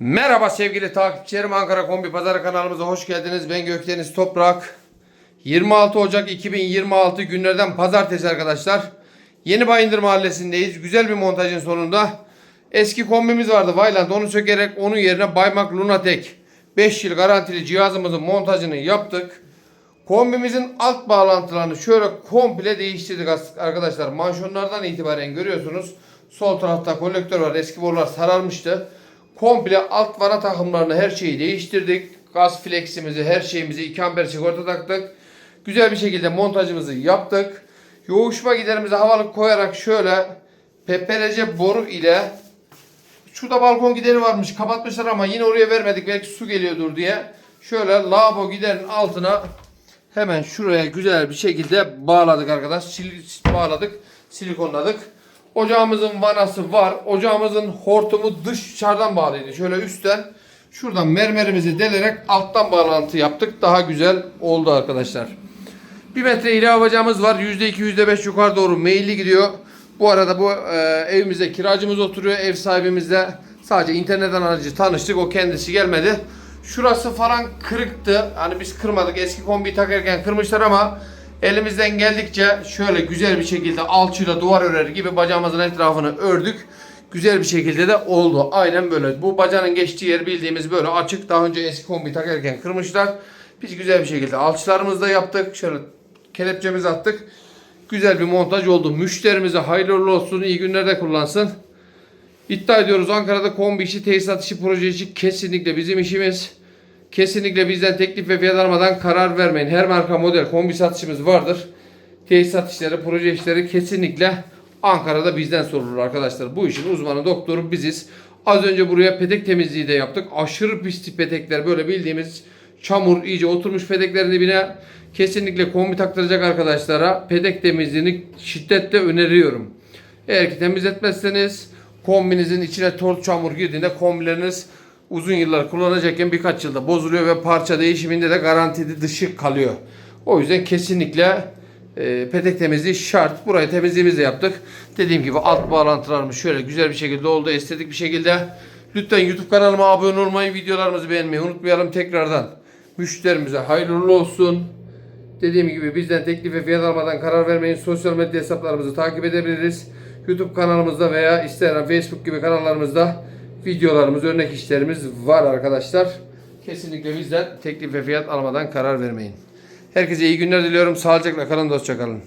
Merhaba sevgili takipçilerim Ankara Kombi Pazarı kanalımıza hoş geldiniz. Ben Gökdeniz Toprak. 26 Ocak 2026 günlerden pazartesi arkadaşlar. Yeni Bayındır Mahallesi'ndeyiz. Güzel bir montajın sonunda. Eski kombimiz vardı Vayland. Onu sökerek onun yerine Baymak Lunatek 5 yıl garantili cihazımızın montajını yaptık. Kombimizin alt bağlantılarını şöyle komple değiştirdik arkadaşlar. Manşonlardan itibaren görüyorsunuz. Sol tarafta kolektör var. Eski borular sararmıştı. Komple alt vana takımlarını her şeyi değiştirdik. Gaz fleximizi her şeyimizi 2 amper sigorta taktık. Güzel bir şekilde montajımızı yaptık. Yoğuşma giderimizi havalı koyarak şöyle PPRC boru ile Şurada balkon gideri varmış. Kapatmışlar ama yine oraya vermedik. Belki su geliyordur diye. Şöyle lavabo giderin altına hemen şuraya güzel bir şekilde bağladık arkadaş. Sil- bağladık. Silikonladık. Ocağımızın vanası var. Ocağımızın hortumu dış dışarıdan bağlıydı. Şöyle üstten şuradan mermerimizi delerek alttan bağlantı yaptık. Daha güzel oldu arkadaşlar. Bir metre ilave bacağımız var. %2 %5 yukarı doğru meyilli gidiyor. Bu arada bu e, evimizde kiracımız oturuyor. Ev sahibimizle sadece internetten aracı tanıştık. O kendisi gelmedi. Şurası falan kırıktı. Hani biz kırmadık. Eski kombiyi takarken kırmışlar ama elimizden geldikçe şöyle güzel bir şekilde alçıyla duvar örer gibi bacağımızın etrafını ördük. Güzel bir şekilde de oldu. Aynen böyle. Bu bacanın geçtiği yer bildiğimiz böyle açık. Daha önce eski kombi takarken kırmışlar. Biz güzel bir şekilde alçılarımızı da yaptık. Şöyle kelepçemizi attık. Güzel bir montaj oldu. Müşterimize hayırlı olsun. iyi günlerde kullansın. İddia ediyoruz Ankara'da kombi işi, tesisat işi, proje işi kesinlikle bizim işimiz. Kesinlikle bizden teklif ve fiyat almadan karar vermeyin. Her marka model kombi satışımız vardır. Tesisat işleri, proje işleri kesinlikle Ankara'da bizden sorulur arkadaşlar. Bu işin uzmanı doktoru biziz. Az önce buraya petek temizliği de yaptık. Aşırı pis petekler böyle bildiğimiz çamur iyice oturmuş peteklerin dibine kesinlikle kombi taktıracak arkadaşlara petek temizliğini şiddetle öneriyorum. Eğer ki temizletmezseniz kombinizin içine toz çamur girdiğinde kombileriniz uzun yıllar kullanacakken birkaç yılda bozuluyor ve parça değişiminde de garantili dışı kalıyor. O yüzden kesinlikle e, petek temizliği şart. Burayı temizliğimizi de yaptık. Dediğim gibi alt bağlantılarımız şöyle güzel bir şekilde oldu. Estetik bir şekilde. Lütfen YouTube kanalıma abone olmayı, videolarımızı beğenmeyi unutmayalım tekrardan. Müşterimize hayırlı olsun. Dediğim gibi bizden teklif ve fiyat almadan karar vermeyin. Sosyal medya hesaplarımızı takip edebiliriz. YouTube kanalımızda veya Instagram, Facebook gibi kanallarımızda videolarımız, örnek işlerimiz var arkadaşlar. Kesinlikle bizden teklif ve fiyat almadan karar vermeyin. Herkese iyi günler diliyorum. Sağlıcakla kalın, dostça kalın.